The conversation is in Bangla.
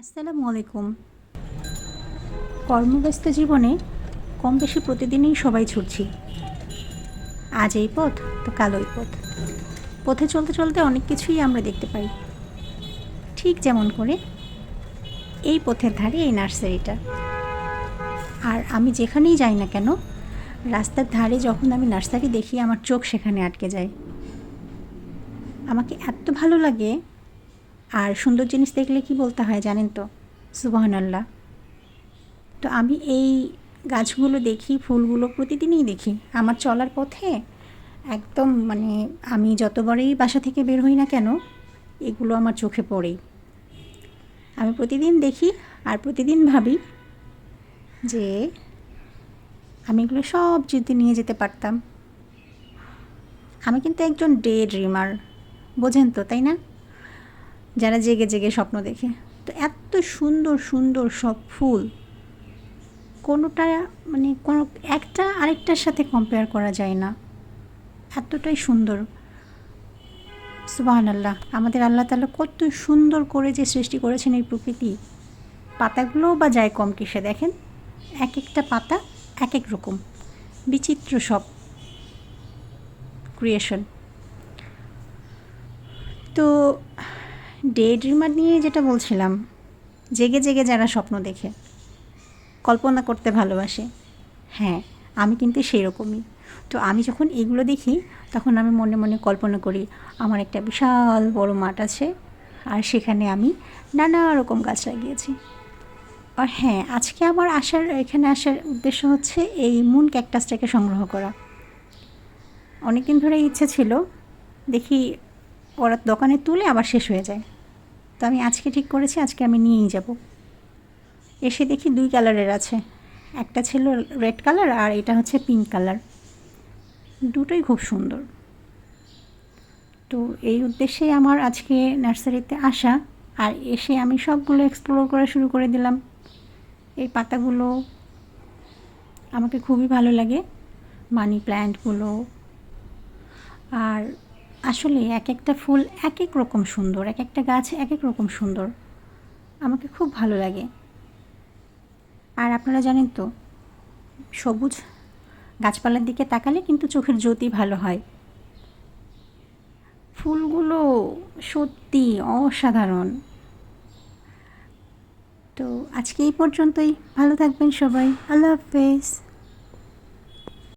আসসালামু আলাইকুম। কর্মব্যস্ত জীবনে কম বেশি প্রতিদিনই সবাই ছুটছি। আজ এই পথ, তো কাল ওই পথ। পথে চলতে চলতে অনেক কিছুই আমরা দেখতে পাই। ঠিক যেমন করে এই পথের ধারে এই নার্সারিটা। আর আমি যেখানেই যাই না কেন, রাস্তার ধারে যখন আমি নার্সারি দেখি, আমার চোখ সেখানে আটকে যায়। আমাকে এত ভালো লাগে আর সুন্দর জিনিস দেখলে কি বলতে হয় জানেন তো? সুবহান আল্লাহ তো আমি এই গাছগুলো দেখি, ফুলগুলো প্রতিদিনই দেখি। আমার চলার পথে একদম মানে আমি যতবারই বাসা থেকে বের হই না কেন, এগুলো আমার চোখে পড়েই আমি প্রতিদিন দেখি আর প্রতিদিন ভাবি যে আমি এগুলো সব যদি নিয়ে যেতে পারতাম। আমি কিন্তু একজন ডে ড্রিমার, বোঝেন তো, তাই না? যারা জেগে জেগে স্বপ্ন দেখে। তো এত সুন্দর সুন্দর সব ফুল। কোনোটা মানে কোনো একটা আরেকটার সাথে কম্পেয়ার করা যায় না। এতটাই সুন্দর। সুবাহান আল্লাহ আমাদের আল্লাহ তালা কত সুন্দর করে যে সৃষ্টি করেছেন এই প্রকৃতি। পাতাগুলোও বা যায় কম কিসে দেখেন? এক একটা পাতা এক এক রকম। বিচিত্র সব ক্রিয়েশন তো ডে ড্রিমার নিয়ে যেটা বলছিলাম, জেগে জেগে যারা স্বপ্ন দেখে, কল্পনা করতে ভালোবাসে হ্যাঁ আমি কিন্তু সেই রকমই তো আমি যখন এগুলো দেখি, তখন আমি মনে মনে কল্পনা করি, আমার একটা বিশাল বড় মাঠ আছে, আর সেখানে আমি নানা রকম গাছ লাগিয়েছি। আর হ্যাঁ আজকে আমার আসার, এখানে আসার উদ্দেশ্য হচ্ছে এই মুন ক্যাকটাসটাকে সংগ্রহ করা। অনেক দিন ধরে ইচ্ছে ছিল, দেখি ওরা দোকানে তুলে আবার শেষ হয়ে যায়। তো আমি আজকে ঠিক করেছি, আজকে আমি নিয়েই যাব। এসে দেখি দুই কালারের আছে। একটা ছিল রেড কালার আর এটা হচ্ছে পিঙ্ক কালার দুটোই খুব সুন্দর। তো এই উদ্দেশ্যেই আমার আজকে নার্সারিতে আসা আর এসে আমি সবগুলো এক্সপ্লোর করা শুরু করে দিলাম। এই পাতাগুলো আমাকে খুবই ভালো লাগে। মানি প্ল্যান্টগুলো। আর আসলে এক একটা ফুল এক এক রকম সুন্দর এক একটা গাছ এক এক রকম সুন্দর। আমাকে খুব ভালো লাগে। আর আপনারা জানেন তো, সবুজ গাছপালার দিকে তাকালে কিন্তু চোখের জ্যোতি ভালো হয়। ফুলগুলো সত্যি অসাধারণ। তো আজকে এই পর্যন্তই। ভালো থাকবেন সবাই। আল্লাহ হাফেজ।